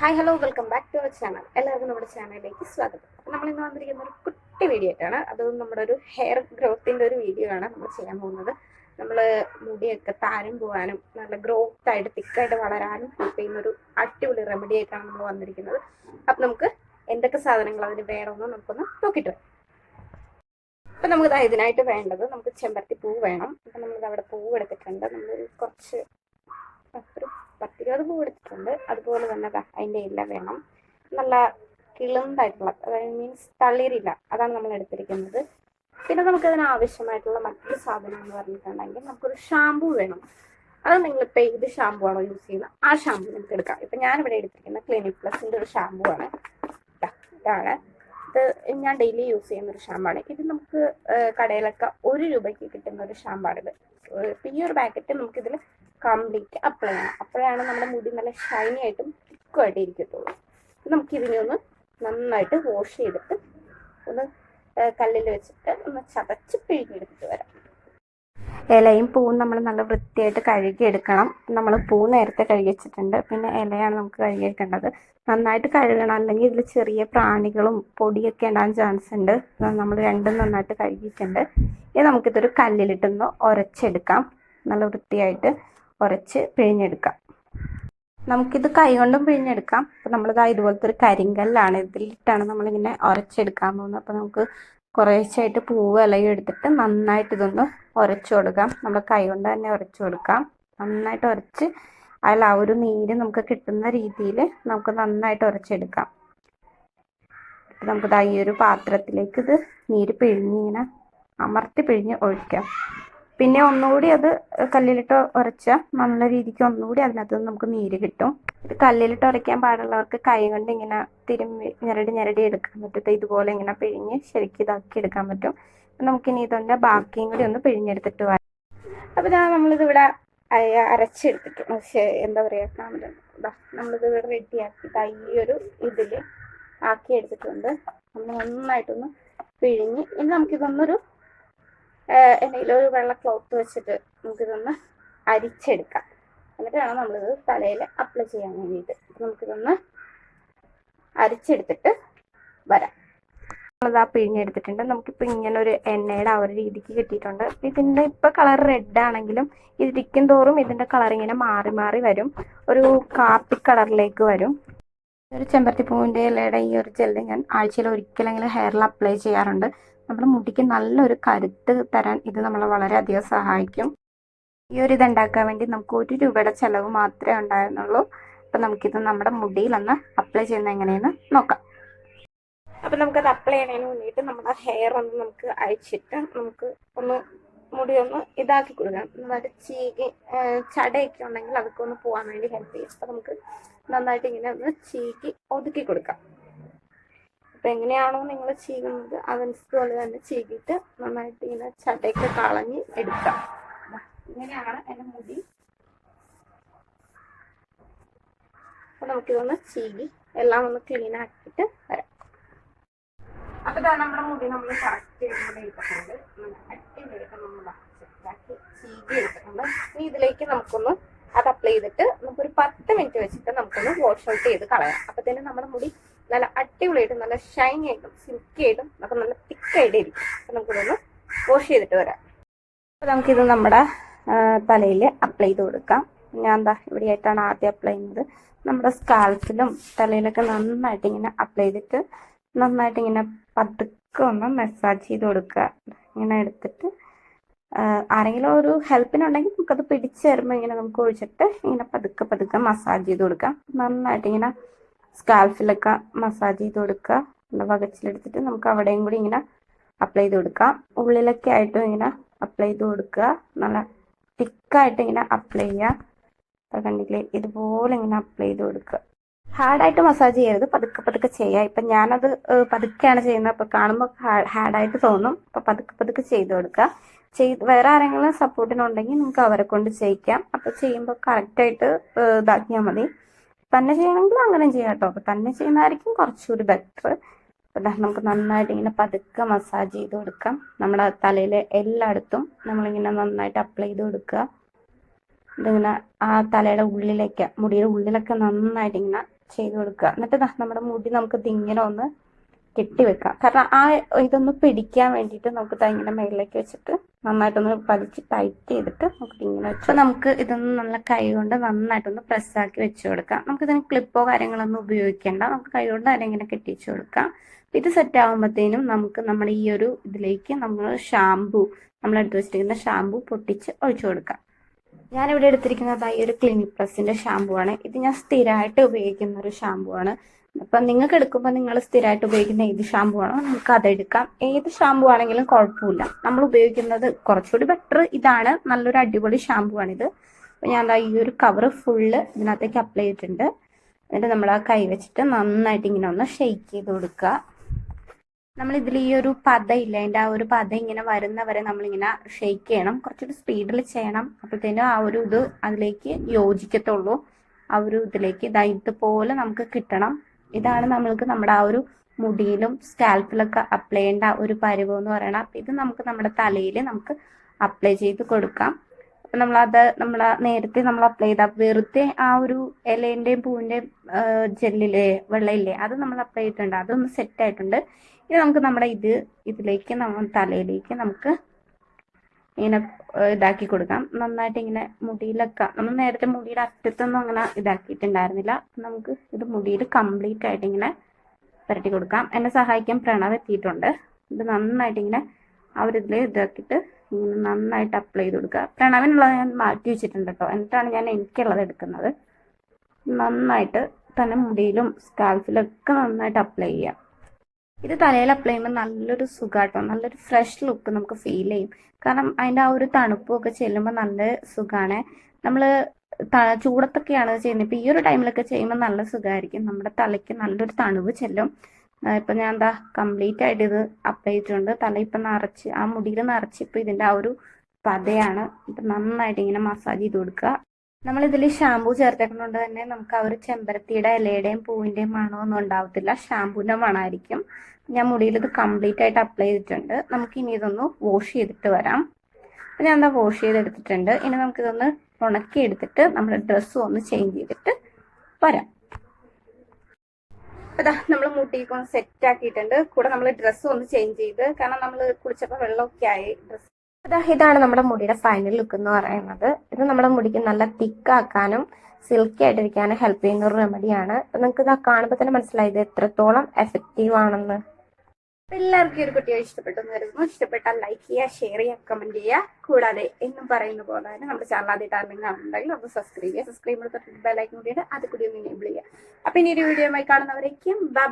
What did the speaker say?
Hi hello welcome back to our channel എല്ലാവർക്കും നമ്മുടെ ചാനലിലേക്ക് സ്വാഗതം. നമ്മൾ ഇന്ന് വന്നിരിക്കുന്ന ഒരു കുട്ടി വീഡിയോ ആയിട്ടാണ് അത് നമ്മുടെ ഒരു ഹെയർ ഗ്രോത്തിന്റെ ഒരു വീഡിയോ ആണ് നമ്മൾ ചെയ്യാൻ പോകുന്നത്. നമ്മൾ മുടിയൊക്കെ താരം പോകാനും നല്ല ഗ്രോത്ത് ആയിട്ട് തിക്കായിട്ട് വളരാനും ഹെൽപ്പ് ചെയ്യുന്ന ഒരു അടിപൊളി റെമഡി ആയിട്ടാണ് നമ്മൾ വന്നിരിക്കുന്നത്. അപ്പം നമുക്ക് എന്തൊക്കെ സാധനങ്ങൾ അതിന് വേണമെന്ന് നമുക്കൊന്ന് നോക്കിയിട്ട് വരാം. അപ്പം നമുക്ക് ഇതിനായിട്ട് വേണ്ടത് നമുക്ക് ചെമ്പരത്തി പൂ വേണം. അപ്പം നമ്മൾ അവിടെ പൂവ് എടുത്തിട്ടുണ്ട് നമ്മൾ കുറച്ച് ഒരു പത്തിരുപത് പൂ എടുത്തിട്ടുണ്ട് അതുപോലെ തന്നെ അതിന്റെ ഇല വേണം. നല്ല കിളുന്തായിട്ടുള്ള അതായത് മീൻസ് തളിരില്ല അതാണ് നമ്മൾ എടുത്തിരിക്കുന്നത്. പിന്നെ നമുക്ക് അതിന് ആവശ്യമായിട്ടുള്ള മറ്റൊരു സാധനം എന്ന് പറഞ്ഞിട്ടുണ്ടെങ്കിൽ നമുക്കൊരു ഷാമ്പു വേണം. അത് നിങ്ങൾ നിങ്ങളിപ്പോൾ ഏത് ഷാമ്പു ആണോ യൂസ് ചെയ്യുന്നത് ആ ഷാമ്പു നമുക്ക് എടുക്കാം. ഇപ്പം ഞാനിവിടെ എടുത്തിരിക്കുന്ന ക്ലിനിക് പ്ലസിന്റെ ഒരു ഷാമ്പു ആണ്. ഇതാണ്. ഇത് ഞാൻ ഡെയിലി യൂസ് ചെയ്യുന്ന ഒരു ഷാമ്പാണ് ഇത് നമുക്ക് കടയിലൊക്കെ ഒരു രൂപയ്ക്ക് കിട്ടുന്ന ഒരു ഷാമ്പാണിത് ഇപ്പം ഈ ഒരു പാക്കറ്റ് നമുക്കിതിൽ കംപ്ലീറ്റ് അപ്ലൈ ചെയ്യണം. അപ്പോഴാണ് നമ്മുടെ മുടി നല്ല ഷൈനി ആയിട്ടും തിക്കുമായിട്ട് ഇരിക്കത്തുള്ളൂ. അപ്പം നമുക്ക് ഇതിനെ ഒന്ന് നന്നായിട്ട് വാഷ് ചെയ്തിട്ട് ഒന്ന് കല്ലിൽ വെച്ചിട്ട് ഒന്ന് ചതച്ച് പിഴിഞ്ഞെടുത്തിട്ട് വരാം. ഇലയും പൂവും നമ്മൾ നല്ല വൃത്തിയായിട്ട് കഴുകിയെടുക്കണം. നമ്മൾ പൂ നേരത്തെ കഴുകി വെച്ചിട്ടുണ്ട്. പിന്നെ ഇലയാണ് നമുക്ക് കഴുകിയെടുക്കേണ്ടത്. നന്നായിട്ട് കഴുകണം. അല്ലെങ്കിൽ ഇതിൽ ചെറിയ പ്രാണികളും പൊടിയൊക്കെ ഉണ്ടാകാൻ ചാൻസ് ഉണ്ട്. നമ്മൾ രണ്ടും നന്നായിട്ട് കഴുകിയിട്ടുണ്ട്. ഇനി നമുക്കിതൊരു കല്ലിലിട്ടൊന്ന് ഉരച്ചെടുക്കാം. നല്ല വൃത്തിയായിട്ട് ഉരച്ച് പിഴിഞ്ഞെടുക്കാം. നമുക്കിത് കൈകൊണ്ടും പിഴിഞ്ഞെടുക്കാം. അപ്പം നമ്മളിതാ ഇതുപോലത്തെ ഒരു കരിങ്കല്ലാണ് ഇതിലിട്ടാണ് നമ്മളിങ്ങനെ ഉരച്ചെടുക്കാൻ പോകുന്നത്. അപ്പം നമുക്ക് കുറേശ്ശായിട്ട് പൂവ് ഇലയും എടുത്തിട്ട് നന്നായിട്ട് ഇതൊന്ന് ഉരച്ചു കൊടുക്കാം. നമ്മൾ കൈകൊണ്ട് തന്നെ ഉരച്ചു കൊടുക്കാം. നന്നായിട്ട് ഉരച്ച് അതിൽ ആ ഒരു നീര് നമുക്ക് കിട്ടുന്ന രീതിയിൽ നമുക്ക് നന്നായിട്ട് ഉരച്ചെടുക്കാം. നമുക്ക് ഈ ഒരു പാത്രത്തിലേക്ക് ഇത് നീര് പിഴിഞ്ഞിങ്ങനെ അമർത്തി പിഴിഞ്ഞ് ഒഴിക്കാം. പിന്നെ ഒന്നുകൂടി അത് കല്ലിലിട്ട് ഉരച്ച നല്ല രീതിക്ക് ഒന്നുകൂടി അതിനകത്ത് നമുക്ക് നീര് കിട്ടും. ഇത് കല്ലിലിട്ട് ഉരയ്ക്കാൻ പാടുള്ളവർക്ക് കൈ കൊണ്ട് ഇങ്ങനെ തിരുമ്മി ഞെരടി ഞെരടി എടുക്കാൻ പറ്റും. ഇതുപോലെ ഇങ്ങനെ പിഴിഞ്ഞ് ശരിക്കും ഇതാക്കി എടുക്കാൻ പറ്റും. നമുക്കിനി ഇതിന്റെ ബാക്കിയും കൂടി ഒന്ന് പിഴിഞ്ഞെടുത്തിട്ട് വരാം അപ്പോൾ ഇതാ നമ്മളിത് ഇവിടെ അയ- അരച്ചെടുത്തിട്ട് എന്താ പറയുക നമ്മളിത് ഇവിടെ റെഡിയാക്കി ഈ ഒരു ഇതിൽ ആക്കി എടുത്തിട്ടുണ്ട് നമ്മൾ നന്നായിട്ടൊന്ന് പിഴിഞ്ഞ് ഇനി നമുക്കിതൊന്നൊരു എന്തെങ്കിലും ഒരു വെള്ള ക്ലോത്ത് വെച്ചിട്ട് നമുക്കിതൊന്ന് അരിച്ചെടുക്കാം. എന്നിട്ട് വേണം നമ്മളിത് തലയിൽ അപ്ലൈ ചെയ്യാൻ വേണ്ടിയിട്ട്. നമുക്കിതൊന്ന് അരിച്ചെടുത്തിട്ട് വരാം. നമ്മളിതാ പിഴിഞ്ഞെടുത്തിട്ടുണ്ട്. നമുക്കിപ്പോൾ ഇങ്ങനെ ഒരു എണ്ണയുടെ ആ ഒരു രീതിക്ക് കിട്ടിയിട്ടുണ്ട്. ഇതിന്റെ ഇപ്പോൾ കളർ റെഡ് ആണെങ്കിലും ഇതിരിക്കും തോറും ഇതിന്റെ കളർ ഇങ്ങനെ മാറി മാറി വരും. ഒരു കാപ്പി കളറിലേക്ക് വരും. ഒരു ചെമ്പരത്തി പൂവിന്റെ ഇലയുടെ ഈ ഒരു ജെല്ല് ഞാൻ ആഴ്ചയിൽ ഒരിക്കലെങ്കിലും ഹെയറിൽ അപ്ലൈ ചെയ്യാറുണ്ട്. നമ്മുടെ മുടിക്ക് നല്ലൊരു കരുത്ത് തരാൻ ഇത് നമ്മളെ വളരെയധികം സഹായിക്കും. ഈ ഒരു ഇത് ഉണ്ടാക്കാൻ വേണ്ടി നമുക്ക് ഒരു രൂപയുടെ ചിലവ് മാത്രമേ ഉണ്ടായിരുന്നുള്ളൂ. അപ്പം നമുക്കിത് നമ്മുടെ മുടിയിൽ ഒന്ന് അപ്ലൈ ചെയ്യുന്നത് എങ്ങനെയെന്ന് നോക്കാം. അപ്പം നമുക്കത് അപ്ലൈ ചെയ്യുന്നതിന് വേണ്ടിയിട്ട് നമ്മുടെ ഹെയർ ഒന്ന് നമുക്ക് അഴിച്ചിട്ട് നമുക്ക് ഒന്ന് മുടി ഒന്ന് ഇതാക്കി കൊടുക്കണം നന്നായിട്ട് ചീകി ചടയൊക്കെ ഉണ്ടെങ്കിൽ അതൊക്കെ ഒന്ന് പോകാൻ വേണ്ടി ഹെൽപ്പ് ചെയ്യും. അപ്പം നമുക്ക് നന്നായിട്ട് ഇങ്ങനെ ഒന്ന് ചീകി ഒതുക്കി കൊടുക്കാം. അപ്പം എങ്ങനെയാണോ നിങ്ങൾ ചീകുന്നത് അതനുസരിച്ച് തന്നെ ചീകിയിട്ട് നന്നായിട്ട് ഇങ്ങനെ ചടയൊക്കെ കളഞ്ഞ് എടുക്കാം. ഇങ്ങനെയാണ് എന്റെ മുടി. അപ്പൊ നമുക്കിതൊന്ന് ചീകി എല്ലാം ഒന്ന് ക്ലീൻ ആക്കിയിട്ട് വരാം. അപ്പൊ ഇതാ നമ്മുടെ മുടി നമ്മൾ നമ്മൾ ചീകി ഇനി ഇതിലേക്ക് നമുക്കൊന്ന് അത് അപ്ലൈ ചെയ്തിട്ട് നമുക്കൊരു പത്ത് മിനിറ്റ് വെച്ചിട്ട് നമുക്കൊന്ന് വാഷ് ഔട്ട് ചെയ്ത് കളയാം. അപ്പത്തേനും നമ്മുടെ മുടി നല്ല അടിപൊളിയായിട്ട് നല്ല ഷൈനി ആയിട്ടും സിൽക്കി ആയിട്ടും നമുക്ക് നല്ല തിക്കായിട്ട് ഇരിക്കും നമുക്കിതൊന്ന് വാഷ് ചെയ്തിട്ട് വരാം. അപ്പൊ നമുക്കിത് നമ്മുടെ തലയിൽ അപ്ലൈ ചെയ്ത് കൊടുക്കാം. ഞാൻ എന്താ ഇവിടെയായിട്ടാണ് ആദ്യം അപ്ലൈ ചെയ്യുന്നത്. നമ്മുടെ സ്കാൽപ്പിലും തലയിലൊക്കെ നന്നായിട്ട് ഇങ്ങനെ അപ്ലൈ ചെയ്തിട്ട് നന്നായിട്ട് ഇങ്ങനെ പതുക്കെ ഒന്ന് മസാജ് ചെയ്ത് കൊടുക്കുക. ഇങ്ങനെ എടുത്തിട്ട് ആരെങ്കിലും ഒരു ഹെൽപ്പിനുണ്ടെങ്കിൽ നമുക്കത് പിടിച്ച് തരുമ്പോൾ ഇങ്ങനെ നമുക്ക് ഒഴിച്ചിട്ട് ഇങ്ങനെ പതുക്കെ പതുക്കെ മസാജ് ചെയ്ത് കൊടുക്കാം. നന്നായിട്ട് ഇങ്ങനെ സ്കാൽഫിലൊക്കെ മസാജ് ചെയ്ത് കൊടുക്കുക. നമ്മുടെ വകച്ചിലെടുത്തിട്ട് നമുക്ക് അവിടെയും കൂടി ഇങ്ങനെ അപ്ലൈ ചെയ്ത് കൊടുക്കാം. ഉള്ളിലൊക്കെ ആയിട്ടും ഇങ്ങനെ അപ്ലൈ ചെയ്ത് കൊടുക്കുക. നല്ല തിക്കായിട്ട് ഇങ്ങനെ അപ്ലൈ ചെയ്യുക. അപ്പോൾ കണ്ടില്ലേ? ഇതുപോലെ ഇങ്ങനെ അപ്ലൈ ചെയ്ത് കൊടുക്കുക. ഹാർഡായിട്ട് മസാജ് ചെയ്യരുത്. പതുക്കെ പതുക്കെ ചെയ്യുക. ഇപ്പം ഞാനത് പതുക്കെയാണ് ചെയ്യുന്നത്. അപ്പോൾ കാണുമ്പോൾ ഹാർഡായിട്ട് തോന്നും. അപ്പോൾ പതുക്കെ പതുക്കെ ചെയ്ത് കൊടുക്കുക. ചെയ്ത് വേറെ ആരെങ്കിലും സപ്പോർട്ടിനുണ്ടെങ്കിൽ നമുക്ക് അവരെ കൊണ്ട് ചെയ്യിക്കാം. അപ്പോൾ ചെയ്യുമ്പോൾ കറക്റ്റായിട്ട് ഇതാക്കിയാൽ മതി. തന്നെ ചെയ്യണമെങ്കിൽ അങ്ങനെ ചെയ്യാം കേട്ടോ അപ്പോൾ തന്നെ ചെയ്യുന്നതായിരിക്കും കുറച്ചുകൂടി ബെറ്റർ അപ്പോൾ നമുക്ക് നന്നായിട്ട് ഇങ്ങനെ പതുക്കെ മസാജ് ചെയ്ത് കൊടുക്കാം. നമ്മുടെ തലയിലെ എല്ലായിടത്തും നമ്മളിങ്ങനെ നന്നായിട്ട് അപ്ലൈ ചെയ്ത് കൊടുക്കുക. ഇതിങ്ങനെ ആ തലയുടെ ഉള്ളിലേക്ക് മുടിയുടെ ഉള്ളിലൊക്കെ നന്നായിട്ട് ഇങ്ങനെ ചെയ്ത് കൊടുക്കുക. എന്നിട്ട് നമ്മുടെ മുടി നമുക്ക് ഇതിങ്ങനെ ഒന്ന് കെട്ടിവെക്കാം. കാരണം ആ ഇതൊന്ന് പിടിക്കാൻ വേണ്ടിയിട്ട് നമുക്ക് ഇങ്ങനെ മേളിലേക്ക് വെച്ചിട്ട് നന്നായിട്ടൊന്ന് പതിച്ച് ടൈറ്റ് ചെയ്തിട്ട് നമുക്ക് ഇങ്ങനെ വെച്ചാൽ നമുക്ക് ഇതൊന്ന് നല്ല കൈ കൊണ്ട് നന്നായിട്ടൊന്ന് പ്രസ്സാക്കി വെച്ച് കൊടുക്കാം. നമുക്ക് ഇതിന് ക്ലിപ്പോ കാര്യങ്ങളൊന്നും ഉപയോഗിക്കേണ്ട. നമുക്ക് കൈ കൊണ്ട് അതിനെ ഇങ്ങനെ കെട്ടിച്ച് കൊടുക്കാം. ഇത് സെറ്റ് ആകുമ്പോഴത്തേനും നമുക്ക് നമ്മൾ ഈ ഒരു ഇതിലേക്ക് നമ്മൾ ഷാംപൂ നമ്മൾ എടുത്ത് വെച്ചിരിക്കുന്ന ഷാംപൂ പൊട്ടിച്ച് ഒഴിച്ചു കൊടുക്കാം. ഞാനിവിടെ എടുത്തിരിക്കുന്നത് ഈ ഒരു ക്ലിനിക് പ്ലസിന്റെ ഷാംപൂ ആണ്. ഇത് ഞാൻ സ്ഥിരമായിട്ട് ഉപയോഗിക്കുന്ന ഒരു ഷാംപൂ ആണ്. അപ്പം നിങ്ങൾക്ക് എടുക്കുമ്പോൾ നിങ്ങൾ സ്ഥിരമായിട്ട് ഉപയോഗിക്കുന്ന ഏത് ഷാമ്പു ആണോ നിങ്ങൾക്ക് അതെടുക്കാം ഏത് ഷാമ്പു ആണെങ്കിലും കുഴപ്പമില്ല. നമ്മൾ ഉപയോഗിക്കുന്നത് കുറച്ചുകൂടി ബെറ്റർ ഇതാണ്. നല്ലൊരു അടിപൊളി ഷാമ്പു ആണിത്. അപ്പം ഞാൻ ഈ ഒരു കവർ ഫുള്ള് ഇതിനകത്തേക്ക് അപ്ലൈ ചെയ്തിട്ടുണ്ട്. എന്നിട്ട് നമ്മൾ ആ കൈ വെച്ചിട്ട് നന്നായിട്ട് ഇങ്ങനെ ഒന്ന് ഷെയ്ക്ക് ചെയ്ത് കൊടുക്കുക. നമ്മൾ ഇതിൽ ഈ ഒരു പത ഇല്ല അതിന്റെ ആ ഒരു പത ഇങ്ങനെ വരുന്നവരെ നമ്മളിങ്ങനെ ഷെയ്ക്ക് ചെയ്യണം. കുറച്ചൊരു സ്പീഡിൽ ചെയ്യണം. അപ്പോഴത്തേനും ആ ഒരു ഇത് അതിലേക്ക് യോജിക്കത്തുള്ളൂ. ആ ഒരു ഇതിലേക്ക് ഇതാ ഇതുപോലെ നമുക്ക് കിട്ടണം. ഇതാണ് നമ്മൾക്ക് നമ്മുടെ ആ ഒരു മുടിയിലും സ്കാൽപ്പിലൊക്കെ അപ്ലൈ ചെയ്യേണ്ട ഒരു പരുവം എന്ന് പറയണം അപ്പം ഇത് നമുക്ക് നമ്മുടെ തലയിൽ നമുക്ക് അപ്ലൈ ചെയ്ത് കൊടുക്കാം. അപ്പം നമ്മളത് നമ്മൾ നേരത്തെ നമ്മൾ അപ്ലൈ ചെയ്ത വെറുതെ ആ ഒരു ഇലേന്റെയും പൂവിന്റെയും ജെല്ലിലെ വെള്ളയില്ലേ അത് നമ്മൾ അപ്ലൈ ചെയ്തിട്ടുണ്ട്. അതൊന്ന് സെറ്റ് ആയിട്ടുണ്ട്. ഇനി നമുക്ക് നമ്മുടെ ഇത് ഇതിലേക്ക് നമ്മൾ തലയിലേക്ക് നമുക്ക് ഇങ്ങനെ ഇതാക്കി കൊടുക്കാം. നന്നായിട്ട് ഇങ്ങനെ മുടിയിലൊക്കെ നമ്മൾ നേരത്തെ മുടിയുടെ അറ്റത്തൊന്നും അങ്ങനെ ഇതാക്കിയിട്ടുണ്ടായിരുന്നില്ല. നമുക്ക് ഇത് മുടിയിൽ കംപ്ലീറ്റ് ആയിട്ട് ഇങ്ങനെ പുരട്ടി കൊടുക്കാം. എന്നെ സഹായിക്കാൻ പ്രണവ് എത്തിയിട്ടുണ്ട്. ഇത് നന്നായിട്ട് ഇങ്ങനെ അവരിതിൽ ഇതാക്കിയിട്ട് ഇങ്ങനെ നന്നായിട്ട് അപ്ലൈ ചെയ്ത് കൊടുക്കുക. പ്രണവിനുള്ളത് ഞാൻ മാറ്റി വെച്ചിട്ടുണ്ട് കേട്ടോ. എന്നിട്ടാണ് ഞാൻ എനിക്കുള്ളത് എടുക്കുന്നത്. നന്നായിട്ട് തന്നെ മുടിയിലും സ്കാൽഫിലൊക്കെ നന്നായിട്ട് അപ്ലൈ ചെയ്യാം ഇത് തലയിൽ അപ്ലൈ ചെയ്യുമ്പോൾ നല്ലൊരു സുഖാട്ടോ. നല്ലൊരു ഫ്രഷ് ലുക്ക് നമുക്ക് ഫീൽ ചെയ്യും. കാരണം അതിന്റെ ആ ഒരു തണുപ്പും ഒക്കെ ചെല്ലുമ്പോൾ നല്ല സുഖമാണ് നമ്മൾ ചൂടത്തൊക്കെയാണ് ചെയ്യുന്നത്. ഇപ്പം ഈ ഒരു ടൈമിലൊക്കെ ചെയ്യുമ്പോൾ നല്ല സുഖമായിരിക്കും നമ്മുടെ തലയ്ക്ക് നല്ലൊരു തണുവ് ചെല്ലും. ഇപ്പൊ ഞാൻ എന്താ കംപ്ലീറ്റ് ആയിട്ട് ഇത് അപ്ലൈ ചെയ്തിട്ടുണ്ട്. തല ഇപ്പം നിറച്ച് ആ മുടിയിൽ നിറച്ച് ഇപ്പം ഇതിന്റെ ആ ഒരു പതയാണ്. ഇപ്പം നന്നായിട്ട് ഇങ്ങനെ മസാജ് ചെയ്ത് കൊടുക്കുക. നമ്മൾ ഇതിൽ ഷാമ്പു ചേർത്തേക്കുന്നതുകൊണ്ട് തന്നെ നമുക്ക് ആ ഒരു ചെമ്പരത്തിയുടെ ഇലയുടെയും പൂവിന്റെയും മണമൊന്നും ഉണ്ടാവത്തില്ല. ഷാമ്പൂവിന്റെ മണമായിരിക്കും ഞാൻ മുടിയിൽ ഇത് കംപ്ലീറ്റ് ആയിട്ട് അപ്ലൈ ചെയ്തിട്ടുണ്ട്. നമുക്ക് ഇനി ഇതൊന്ന് വാഷ് ചെയ്തിട്ട് വരാം. അപ്പം ഞാൻ എന്താ വാഷ് ചെയ്തെടുത്തിട്ടുണ്ട്. ഇനി നമുക്ക് ഇതൊന്ന് ഉണക്കി എടുത്തിട്ട് നമ്മുടെ ഡ്രസ്സ് ഒന്ന് ചേഞ്ച് ചെയ്തിട്ട് വരാം. അതാ നമ്മൾ മുട്ടിയൊക്കെ ഒന്ന് സെറ്റ് ആക്കിയിട്ടുണ്ട് കൂടെ നമ്മൾ ഡ്രസ്സ് ഒന്ന് ചേഞ്ച് ചെയ്ത് കാരണം നമ്മൾ കുളിച്ചപ്പോൾ വെള്ളമൊക്കെ ആയി. ഡ്രസ്സ് ഇതാണ് നമ്മുടെ മുടിയുടെ ഫൈനൽ ലുക്ക് എന്ന് പറയുന്നത്. ഇത് നമ്മുടെ മുടിക്ക് നല്ല തിക്കാക്കാനും സിൽക്കി ആയിട്ടിരിക്കാനും ഹെൽപ്പ് ചെയ്യുന്ന ഒരു റെമഡിയാണ് നിങ്ങൾക്ക് ഇത് കാണുമ്പോൾ തന്നെ മനസ്സിലായി ഇത് എത്രത്തോളം എഫക്റ്റീവ് ആണെന്ന്. എല്ലാവർക്കും ഒരു കുട്ടിയെ ഇഷ്ടപ്പെട്ടു കരുതുന്നു. ഇഷ്ടപ്പെട്ടാൽ ലൈക്ക് ചെയ്യുക ഷെയർ ചെയ്യുക കമന്റ് ചെയ്യുക. കൂടാതെ എന്നും പറയുന്ന പോലെ തന്നെ നമ്മുടെ ചാനൽ ആദ്യമായിട്ട് ആരെങ്കിലും കാണുന്നുണ്ടെങ്കിൽ ഒന്ന് സബ്സ്ക്രൈബ് ചെയ്യുക. സബ്സ്ക്രൈബ് ബെൽ ബെല്ലൈക്കൻ കൂടിയിട്ട് അത് കൂടി ഒന്ന് എനേബിൾ ചെയ്യുക. അപ്പൊ ഇനി ഒരു വീഡിയോ ആയി കാണുന്നവരേക്കും ബൈ